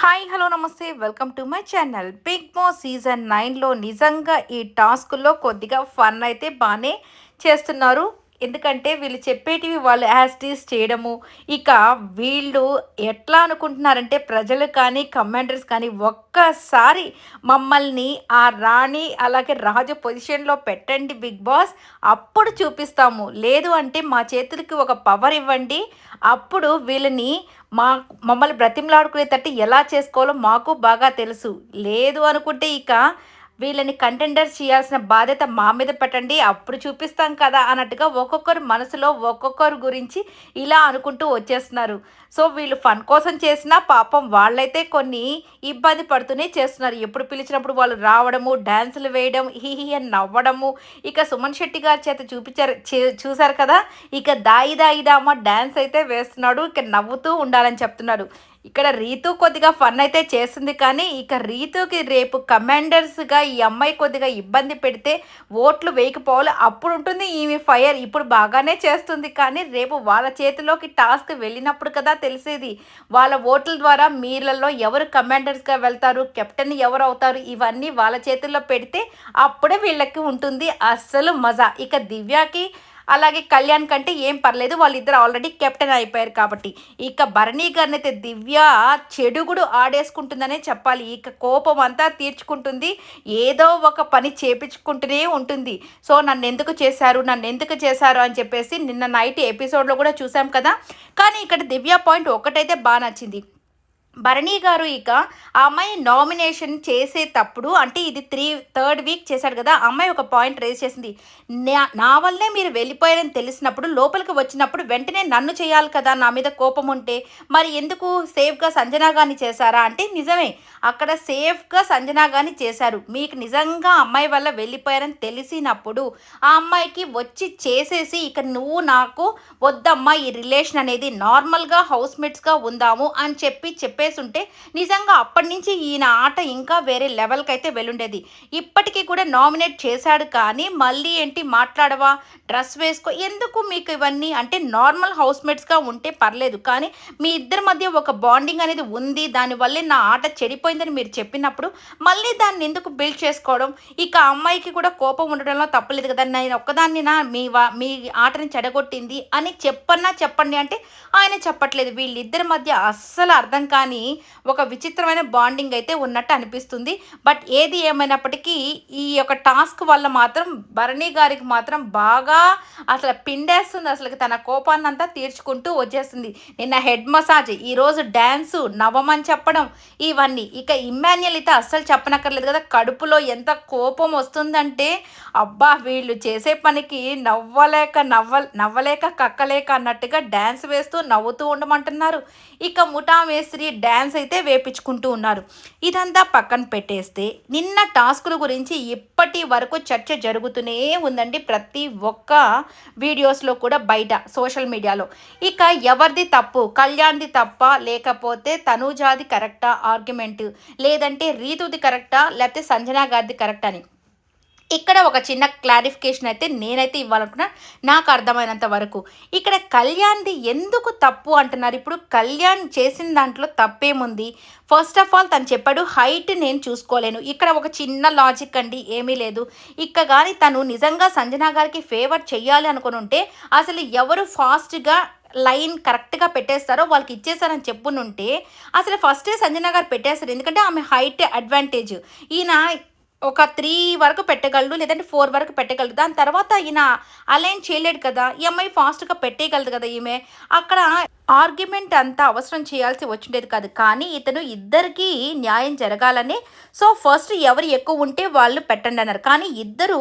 Hi hello నమస్తే. Welcome to my channel big boss season నైన్లో నిజంగా ఈ టాస్క్లో కొద్దిగా ఫన్ అయితే బాగానే చేస్తున్నారు. ఎందుకంటే వీళ్ళు చెప్పేటివి వాళ్ళు యాస్టీస్ చేయడము. ఇక వీళ్ళు ఎట్లా అనుకుంటున్నారంటే ప్రజలు కానీ కమాండర్స్ కానీ ఒక్కసారి మమ్మల్ని ఆ రాణి అలాగే రాజు పొజిషన్లో పెట్టండి బిగ్ బాస్. అప్పుడు చూపిస్తాము. లేదు అంటే మా చేతులకి ఒక పవర్ ఇవ్వండి. అప్పుడు వీళ్ళని మా మమ్మల్ని బ్రతిమలాడుకునేటట్టు ఎలా చేసుకోవాలో మాకు బాగా తెలుసు. లేదు అనుకుంటే ఇక వీళ్ళని కంటెండర్ చేయాల్సిన బాధ్యత మా మీద పెట్టండి అప్పుడు చూపిస్తాం కదా అన్నట్టుగా ఒక్కొక్కరు మనసులో ఒక్కొక్కరు గురించి ఇలా అనుకుంటూ వచ్చేస్తున్నారు. సో వీళ్ళు ఫన్ కోసం చేసినా పాపం వాళ్ళైతే కొన్ని ఇబ్బంది పడుతూనే చేస్తున్నారు. ఎప్పుడు పిలిచినప్పుడు వాళ్ళు రావడము డ్యాన్సులు వేయడం హిహి అని నవ్వడము. ఇక సుమన్ శెట్టి గారి చేత చూపించారు చూసారు కదా? ఇక దాయి దాయిదామ డ్యాన్స్ అయితే వేస్తున్నాడు. ఇక నవ్వుతూ ఉండాలని చెప్తున్నారు. ఇక్కడ రీతు కొద్దిగా ఫన్ అయితే చేస్తుంది కానీ ఇక రీతుకి రేపు కమాండర్స్గా ఈ అమ్మాయి కొద్దిగా ఇబ్బంది పెడితే ఓట్లు వేయకపోవాలి. అప్పుడు ఉంటుంది ఈమె ఫైర్ ఇప్పుడు బాగానే చేస్తుంది కానీ రేపు వాళ్ళ చేతిలోకి టాస్క్ వెళ్ళినప్పుడు కదా తెలిసేది. వాళ్ళ ఓట్ల ద్వారా మీర్లలో ఎవరు కమాండర్స్గా వెళ్తారు కెప్టెన్ ఎవరు అవుతారు ఇవన్నీ వాళ్ళ చేతుల్లో పెడితే అప్పుడే వీళ్ళకి ఉంటుంది అస్సలు మజా. ఇక దివ్యాకి అలాగే కళ్యాణ్ కంటే ఏం పర్లేదు వాళ్ళిద్దరు ఆల్రెడీ కెప్టెన్ అయిపోయారు కాబట్టి. ఇక భరణి గారిని అయితే దివ్య చెడుగుడు ఆడేసుకుంటుందనే చెప్పాలి. ఇక కోపం అంతా తీర్చుకుంటుంది. ఏదో ఒక పని చేపించుకుంటూనే ఉంటుంది. సో నన్ను ఎందుకు చేశారు నన్ను ఎందుకు చేశారు అని చెప్పేసి నిన్న నైట్ ఎపిసోడ్లో కూడా చూసాం కదా. కానీ ఇక్కడ దివ్య పాయింట్ ఒకటైతే బాగా నచ్చింది. భరణి గారు ఇక ఆ అమ్మాయి నామినేషన్ చేసేటప్పుడు అంటే ఇది త్రీ థర్డ్ వీక్ చేశాడు కదా అమ్మాయి ఒక పాయింట్ రేస్ చేసింది. నా వల్లే మీరు వెళ్ళిపోయారని తెలిసినప్పుడు లోపలికి వచ్చినప్పుడు వెంటనే నన్ను చేయాలి కదా నా మీద కోపం ఉంటే మరి ఎందుకు సేఫ్గా సంజనా గాని చేశారా? అంటే నిజమే అక్కడ సేఫ్గా సంజనా గాని చేశారు. మీకు నిజంగా అమ్మాయి వల్ల వెళ్ళిపోయారని తెలిసినప్పుడు ఆ అమ్మాయికి వచ్చి చేసేసి ఇక నువ్వు నాకు వద్దమ్మా ఈ రిలేషన్ అనేది నార్మల్గా హౌస్మేట్స్గా ఉందాము అని చెప్పి చెప్పే చెప్పేసి ఉంటే నిజంగా అప్పటి నుంచి ఈయన ఆట ఇంకా వేరే లెవెల్కి అయితే వెళ్ళుండేది. ఇప్పటికీ కూడా నామినేట్ చేశాడు కానీ మళ్ళీ ఏంటి మాట్లాడవా డ్రెస్ వేసుకో ఎందుకు మీకు ఇవన్నీ? అంటే నార్మల్ హౌస్మేట్స్గా ఉంటే పర్లేదు కానీ మీ ఇద్దరి మధ్య ఒక బాండింగ్ అనేది ఉంది. దానివల్లే నా ఆట చెడిపోయిందని మీరు చెప్పినప్పుడు మళ్ళీ దాన్ని ఎందుకు బిల్డ్ చేసుకోవడం? ఇక అమ్మాయికి కూడా కోపం ఉండడంలో తప్పలేదు కదా. నేను ఒక్కదాన్ని నా మీ వా మీ ఆటని చెడగొట్టింది అని చెప్పన్నా చెప్పండి అంటే ఆయన చెప్పట్లేదు. వీళ్ళిద్దరి మధ్య అస్సలు అర్థం కానీ కానీ ఒక విచిత్రమైన బాండింగ్ అయితే ఉన్నట్టు అనిపిస్తుంది. బట్ ఏది ఏమైనప్పటికీ ఈ యొక్క టాస్క్ వల్ల మాత్రం భరణి గారికి మాత్రం బాగా అసలు పిండేస్తుంది. అసలు తన కోపాన్ని అంతా తీర్చుకుంటూ వచ్చేస్తుంది. నిన్న హెడ్ మసాజ్ ఈరోజు డ్యాన్సు నవమని చెప్పడం ఇవన్నీ. ఇక ఇమ్మాన్యుల్ అయితే అస్సలు చెప్పనక్కర్లేదు కదా కడుపులో ఎంత కోపం వస్తుందంటే అబ్బా వీళ్ళు చేసే పనికి నవ్వలేక నవ్వ నవ్వలేక కక్కలేక అన్నట్టుగా డ్యాన్స్ వేస్తూ నవ్వుతూ ఉండమంటున్నారు. ఇక ముఠా మేస్త్రి డ్యాన్స్ అయితే వేపించుకుంటూ ఉన్నారు. ఇదంతా పక్కన పెట్టేస్తే నిన్న టాస్కుల గురించి ఇప్పటి వరకు చర్చ జరుగుతూనే ఉందండి ప్రతి ఒక్క వీడియోస్లో కూడా బయట సోషల్ మీడియాలో. ఇక ఎవరిది తప్పు కళ్యాణ్ది తప్ప లేకపోతే తనూజాది కరెక్టా ఆర్గ్యుమెంట్ లేదంటే రీతుది కరెక్టా లేకపోతే సంజనా గారిది కరెక్ట్ అని. ఇక్కడ ఒక చిన్న క్లారిఫికేషన్ అయితే నేనైతే ఇవ్వాలనుకున్నా. నాకు అర్థమైనంత వరకు. ఇక్కడ కళ్యాణ్ది ఎందుకు తప్పు అంటున్నారు? ఇప్పుడు కళ్యాణ్ చేసిన దాంట్లో తప్పేముంది? ఫస్ట్ ఆఫ్ ఆల్ తను చెప్పాడు హైట్ నేను చూసుకోలేను. ఇక్కడ ఒక చిన్న లాజిక్ అండి ఏమీ లేదు. ఇక్క కానీ తను నిజంగా సంజనా గారికి ఫేవర్ చెయ్యాలి అనుకుని ఉంటే అసలు ఎవరు ఫాస్ట్గా లైన్ కరెక్ట్గా పెట్టేస్తారో వాళ్ళకి ఇచ్చేసారని చెప్పునుంటే అసలు ఫస్టే సంజనా గారు పెట్టేస్తారు. ఎందుకంటే ఆమె హైట్ అడ్వాంటేజ్ ఈయన ఒక త్రీ వరకు పెట్టగలడు లేదంటే ఫోర్ వరకు పెట్టగలడు. దాని తర్వాత ఈయన అలైన్ చేయలేడు కదా ఈ అమ్మాయి ఫాస్ట్గా పెట్టేయగలదు కదా ఈమె. అక్కడ ఆర్గ్యుమెంట్ అంతా అవసరం చేయాల్సి వచ్చిండేది కాదు. కానీ ఇతను ఇద్దరికీ న్యాయం జరగాలని సో ఫస్ట్ ఎవరు ఎక్కువ ఉంటే వాళ్ళు పెట్టండి అన్నారు. కానీ ఇద్దరు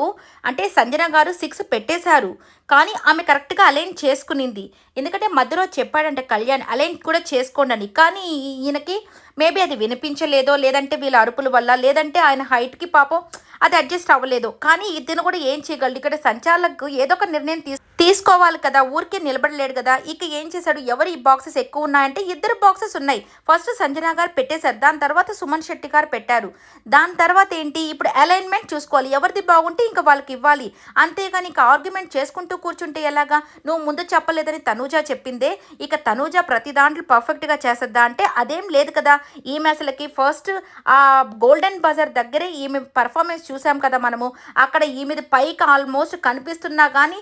అంటే సంజన గారు సిక్స్ పెట్టేశారు. కానీ ఆమె కరెక్ట్గా అలైన్ చేసుకునింది. ఎందుకంటే మధ్యలో చెప్పాడంటే కళ్యాణ్ అలైన్ కూడా చేసుకోండి కానీ ఈయనకి మేబీ అది వినిపించలేదో లేదంటే వీళ్ళ అరుపుల వల్ల లేదంటే ఆయన హైట్కి పాపం అది అడ్జస్ట్ అవ్వలేదు. కానీ ఇతను కూడా ఏం చేయగలడు? ఇక్కడ సంచాలకు ఏదో ఒక నిర్ణయం తీసు తీసుకోవాలి కదా ఊరికే నిలబడలేడు కదా. ఇక ఏం చేశాడు? ఎవరు ఈ బాక్సెస్ ఎక్కువ ఉన్నాయంటే ఇద్దరు బాక్సెస్ ఉన్నాయి. ఫస్ట్ సంజన గారు పెట్టేశారు. దాని తర్వాత సుమన్ శెట్టి గారు పెట్టారు. దాని తర్వాత ఏంటి? ఇప్పుడు అలైన్మెంట్ చూసుకోవాలి. ఎవరిది బాగుంటే ఇంకా వాళ్ళకి ఇవ్వాలి. అంతేగాని ఇక ఆర్గ్యుమెంట్ చేసుకుంటూ కూర్చుంటే ఎలాగా? నువ్వు ముందు చెప్పలేదని తనూజ చెప్పిందే. ఇక తనూజ ప్రతి దాంట్లో పర్ఫెక్ట్గా చేసేద్దా అంటే అదేం లేదు కదా. ఈమె అసలుకి ఫస్ట్ ఆ గోల్డెన్ బజార్ దగ్గరే ఈమె పర్ఫార్మెన్స్ చూసాం కదా మనము. అక్కడ ఈమెది పైకి ఆల్మోస్ట్ కనిపిస్తున్నా కానీ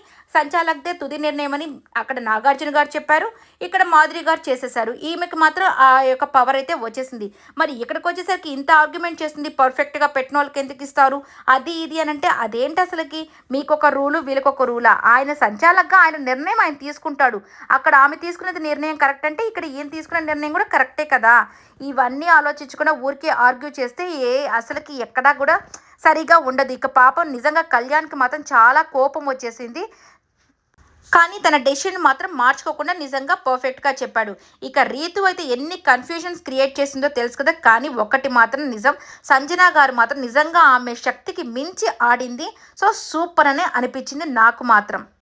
అంతే తుది నిర్ణయం అని అక్కడ నాగార్జున గారు చెప్పారు. ఇక్కడ మాధురి గారు చేసేసారు ఈమెకి మాత్రం ఆ యొక్క పవర్ అయితే వచ్చేసింది. మరి ఇక్కడికి వచ్చేసరికి ఇంత ఆర్గ్యుమెంట్ చేస్తుంది పర్ఫెక్ట్గా పెట్టిన వాళ్ళకి ఎందుకు ఇస్తారు? అది ఇది అని అంటే అదేంటి అసలుకి? మీకు ఒక రూలు వీళ్ళకి ఒక రూలా ఆయన సంచాలకగా ఆయన నిర్ణయం ఆయన తీసుకుంటాడు. అక్కడ ఆమె తీసుకునేది నిర్ణయం కరెక్ట్ అంటే ఇక్కడ ఈయన తీసుకునే నిర్ణయం కూడా కరెక్టే కదా? ఇవన్నీ ఆలోచించకుండా ఊరికే ఆర్గ్యూ చేస్తే ఏ అసలుకి ఎక్కడా కూడా సరిగా ఉండదు. ఇక పాపం నిజంగా కళ్యాణ్కి మాత్రం చాలా కోపం వచ్చేసింది. కానీ తన డెసిషన్ మాత్రం మార్చుకోకుండా నిజంగా పర్ఫెక్ట్గా చెప్పాడు. ఇక రీతు అయితే ఎన్ని కన్ఫ్యూజన్స్ క్రియేట్ చేసిందో తెలుసు కదా కానీ ఒకటి మాత్రం నిజం. సంజన గారు మాత్రం నిజంగా ఆమె శక్తికి మించి ఆడింది. సో సూపర్ అనే అనిపించింది నాకు మాత్రం.